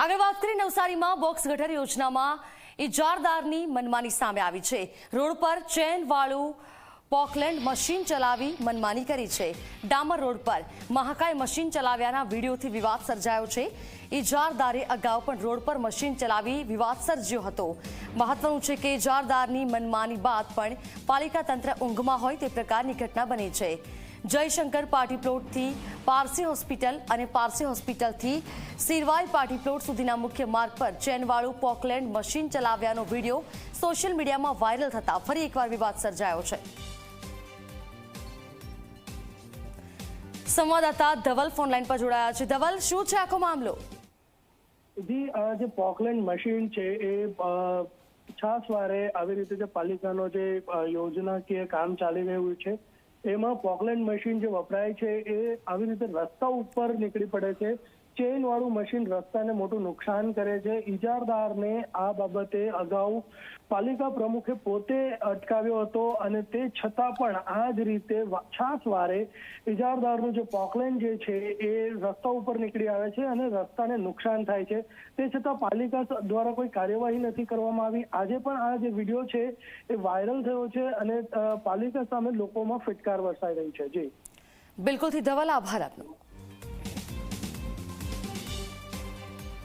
આગળ વાત કરીએ નવસારીમાં બોક્સ ગટર યોજનામાં ઇજારદારની મનમાની સામે આવી છે. રોડ પર ચેનવાળું પોકલેન્ડ મશીન ચલાવી મનમાની કરી છે. ડામર રોડ પર મહાકાય મશીન ચલાવ્યાના વિડીયોથી વિવાદ સર્જાયો છે. ઇજારદારે અગાઉ પણ રોડ પર મશીન ચલાવી વિવાદ સર્જ્યો હતો. મહત્વનું છે કે ઇજારદારની મનમાની બાદ પણ પાલિકા તંત્ર ઊંઘમાં હોય તે પ્રકારની ઘટના બની છે. જયશંકર પાર્ટી પ્લોટથી પારસી હોસ્પિટલ અને પારસી હોસ્પિટલથી સિરવાઈ પાર્ટી પ્લોટ સુધીના મુખ્ય માર્ગ પર ચેનવાળું પોકલેન્ડ મશીન ચલાવ્યાનો વીડિયો સોશિયલ મીડિયામાં વાયરલ થતા ફરી એકવાર વિવાદ સર્જાયો છે. સંવાદદાતા ધવલ ફોનલાઈન પર જોડાયા છે. ધવલ, શું છે આખો મામલો? જી જે પોકલેન્ડ મશીન છે એ છાસવારે આવી રીતે જે પાલિકાનો જે યોજનાકીય કામ ચાલી રહ્યું છે એમાં પોકલેન્ડ મશીન જે વપરાય છે એ આવી રીતે રસ્તા ઉપર નીકળી પડે છે. ચેન વાળું મશીન રસ્તાને મોટું નુકસાન કરે છે. ઇજારદારને આ બાબતે અગાઉ પાલિકા પ્રમુખે પોતે અટકાવ્યો હતો અને તે છતાં પણ આ જ રીતે છાસ વારે ઇજારદારનું જે પોકલેન્ડ જે છે એ રસ્તા ઉપર નીકળી આવે છે અને રસ્તાને નુકસાન થાય છે. તે છતાં પાલિકા દ્વારા કોઈ કાર્યવાહી નથી કરવામાં આવી. આજે પણ આ જે વીડિયો છે એ વાયરલ થયો છે અને પાલિકા સામે લોકોમાં ફિટકાર વરસાઈ રહી છે. જી. બિલકુલથી ધવલ આભાર આપનો.